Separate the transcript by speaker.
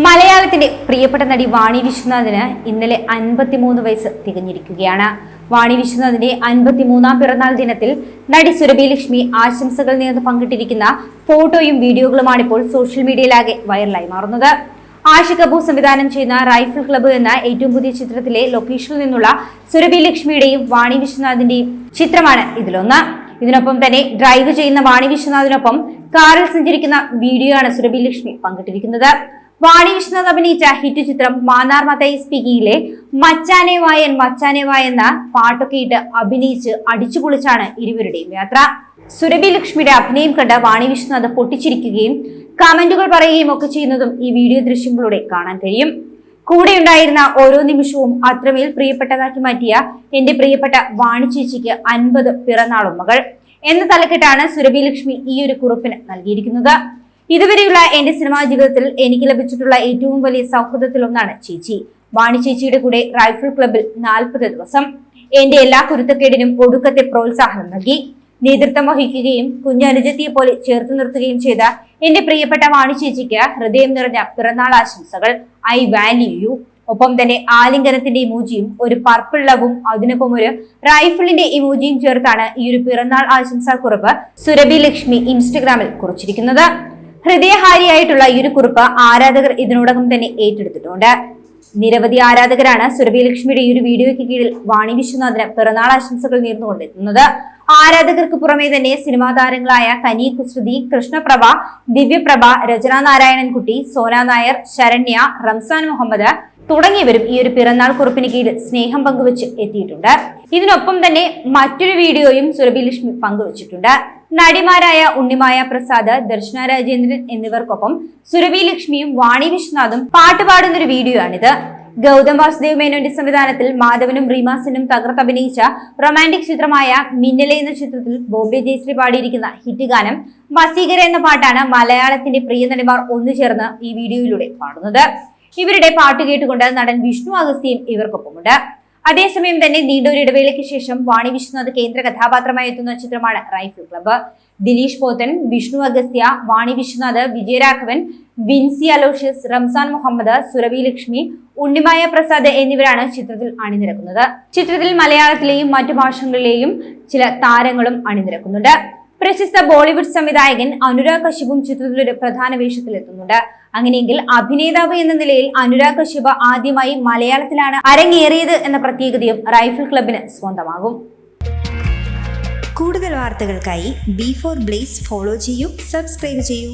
Speaker 1: മലയാളത്തിന്റെ പ്രിയപ്പെട്ട നടി വാണി വിശ്വനാഥിന് ഇന്നലെ അൻപത്തിമൂന്ന് വയസ്സ് തികഞ്ഞിരിക്കുകയാണ്. വാണി വിശ്വനാഥിന്റെ അൻപത്തിമൂന്നാം പിറന്നാൾ ദിനത്തിൽ നടി സുരഭി ലക്ഷ്മി ആശംസകൾ നേർന്ന് പങ്കിട്ടിരിക്കുന്ന ഫോട്ടോയും വീഡിയോകളുമാണ് ഇപ്പോൾ സോഷ്യൽ മീഡിയയിലാകെ വൈറലായി മാറുന്നത്. ആഷി കപൂർ സംവിധാനം ചെയ്യുന്ന റൈഫിൾ ക്ലബ്ബ് എന്ന ഏറ്റവും പുതിയ ചിത്രത്തിലെ ലൊക്കേഷനിൽ നിന്നുള്ള സുരഭി ലക്ഷ്മിയുടെയും വാണി വിശ്വനാഥിന്റെയും ചിത്രമാണ് ഇതിലൊന്ന്. ഇതിനൊപ്പം തന്നെ ഡ്രൈവ് ചെയ്യുന്ന വാണി വിശ്വനാഥിനൊപ്പം കാറിൽ സഞ്ചരിക്കുന്ന വീഡിയോ ആണ് സുരഭി ലക്ഷ്മി പങ്കിട്ടിരിക്കുന്നത്. വാണി വിഷ്ണു അഭിനയിച്ച ഹിറ്റ് ചിത്രം മാന്നാർ മതൈ സ്പിഗിയിലെ മച്ചാനെ വായൻ മച്ചാനെ വായ എന്ന പാട്ടൊക്കെ ഇട്ട് അഭിനയിച്ച് അടിച്ചുപൊളിച്ചാണ് ഇരുവരുടെയും യാത്ര. സുരഭി ലക്ഷ്മിയുടെ അഭിനയം കണ്ട് വാണി വിഷ്ണുനാഥ് പൊട്ടിച്ചിരിക്കുകയും കമന്റുകൾ പറയുകയും ഒക്കെ ചെയ്യുന്നതും ഈ വീഡിയോ ദൃശ്യങ്ങളിലൂടെ കാണാൻ കഴിയും. കൂടെ ഉണ്ടായിരുന്ന ഓരോ നിമിഷവും അത്രമേൽ പ്രിയപ്പെട്ടതാക്കി മാറ്റിയ എന്റെ പ്രിയപ്പെട്ട വാണി ചേച്ചിക്ക് അൻപത് പിറന്നാളുമ്മകൾ എന്ന തലക്കെട്ടാണ് സുരഭി ലക്ഷ്മി ഈ ഒരു കുറിപ്പിന് നൽകിയിരിക്കുന്നത്. ഇതുവരെയുള്ള എന്റെ സിനിമാ ജീവിതത്തിൽ എനിക്ക് ലഭിച്ചിട്ടുള്ള ഏറ്റവും വലിയ സൗഹൃദത്തിലൊന്നാണ് ചേച്ചി. വാണി ചേച്ചിയുടെ കൂടെ റൈഫിൾ ക്ലബിൽ നാൽപ്പത് ദിവസം എന്റെ എല്ലാ കുരുത്തക്കേടിനും ഒടുക്കത്തെ പ്രോത്സാഹനം നൽകി. നേതൃത്വം വഹിക്കുകയും കുഞ്ഞനുജത്തിയെ പോലെ ചേർത്ത് നിർത്തുകയും ചെയ്ത എന്റെ പ്രിയപ്പെട്ട വാണി ചേച്ചിക്ക് ഹൃദയം നിറഞ്ഞ പിറന്നാൾ ആശംസകൾ. I value you. ഒപ്പം തന്നെ ആലിംഗനത്തിന്റെ ഇമോജിയും ഒരു പർപ്പിൾ ലവും അതിനൊപ്പം ഒരു റൈഫിളിന്റെ ഇമോജിയും ചേർത്താണ് ഈ ഒരു പിറന്നാൾ ആശംസാ കുറവ് സുരഭി ലക്ഷ്മി ഇൻസ്റ്റഗ്രാമിൽ കുറിച്ചിരിക്കുന്നത്. ഹൃദയഹാരിയായിട്ടുള്ള ഈ ഒരു കുറിപ്പ് ആരാധകർ ഇതിനോടകം തന്നെ ഏറ്റെടുത്തിട്ടുണ്ട്. നിരവധി ആരാധകരാണ് സുരഭി ലക്ഷ്മിയുടെ ഈ ഒരു വീഡിയോയ്ക്ക് കീഴിൽ വാണി വിശ്വനാഥിന് പിറന്നാൾ ആശംസകൾ നേർന്നുകൊണ്ടെത്തുന്നത്. ആരാധകർക്ക് പുറമെ തന്നെ സിനിമാ താരങ്ങളായ കനി കുസൃതി കൃഷ്ണപ്രഭ ദിവ്യപ്രഭ രചന നാരായണൻകുട്ടി സോന നായർ ശരണ്യ റംസാൻ മുഹമ്മദ് തുടങ്ങിയവരും ഈ ഒരു പിറന്നാൾ കുറിപ്പിന് കീഴിൽ സ്നേഹം പങ്കുവച്ച് എത്തിയിട്ടുണ്ട്. ഇതിനൊപ്പം തന്നെ മറ്റൊരു വീഡിയോയും സുരഭി ലക്ഷ്മി പങ്കുവച്ചിട്ടുണ്ട്. നടിമാരായ ഉണ്ണിമായ പ്രസാദ് ദർശന രാജേന്ദ്രൻ എന്നിവർക്കൊപ്പം സുരഭി ലക്ഷ്മിയും വാണി വിശ്വനാഥും പാട്ട് പാടുന്ന ഒരു വീഡിയോ ആണിത് ഗൗതം വാസുദേവ് മേനോന്റെ സംവിധാനത്തിൽ മാധവനും റീമാസിനും തകർത്തഭിനയിച്ച റൊമാന്റിക് ചിത്രമായ മിന്നലെ എന്ന ചിത്രത്തിൽ ബോംബെ ജയശ്രീ പാടിയിരിക്കുന്ന ഹിറ്റ് ഗാനം വസീകര എന്ന പാട്ടാണ് മലയാളത്തിന്റെ പ്രിയ നടിമാർ ഒന്നുചേർന്ന് ഈ വീഡിയോയിലൂടെ പാടുന്നത്. ഇവരുടെ പാട്ട് കേട്ടുകൊണ്ട് നടൻ വിഷ്ണു അഗസ്തിയും ഇവർക്കൊപ്പമുണ്ട്. അതേസമയം തന്നെ നീണ്ടൊരു ഇടവേളയ്ക്ക് ശേഷം വാണി വിശ്വനാഥ് കേന്ദ്ര കഥാപാത്രമായി എത്തുന്ന ചിത്രമാണ് റൈഫിൾ ക്ലബ്ബ്. ദിലീഷ് പോത്തൻ വിഷ്ണു അഗസ്ത്യ വാണി വിശ്വനാഥ് വിജയരാഘവൻ വിൻസി അലോഷ്യസ് റംസാൻ മുഹമ്മദ് സുരഭി ലക്ഷ്മി ഉണ്ണിമായ പ്രസാദ് എന്നിവരാണ് ചിത്രത്തിൽ അണിനിരക്കുന്നത്. ചിത്രത്തിൽ മലയാളത്തിലെയും മറ്റു ഭാഷകളിലെയും ചില താരങ്ങളും അണിനിരക്കുന്നുണ്ട്. പ്രശസ്ത ബോളിവുഡ് സംവിധായകൻ അനുരാഗ് കശ്യപും ചിത്രത്തിൽ ഒരു പ്രധാന വേഷത്തിലെത്തുന്നുണ്ട്. അങ്ങനെയെങ്കിൽ അഭിനേതാവ് എന്ന നിലയിൽ അനുരാഗ് കശ്യപ് ആദ്യമായി മലയാളത്തിലാണ് അരങ്ങേറിയത് എന്ന പ്രത്യേകതയും റൈഫിൾ ക്ലബിന് സ്വന്തമാകും.
Speaker 2: കൂടുതൽ വാർത്തകൾക്കായി ബി ഫോർ ബ്ലേസ് ഫോളോ ചെയ്യൂ സബ്സ്ക്രൈബ് ചെയ്യൂ.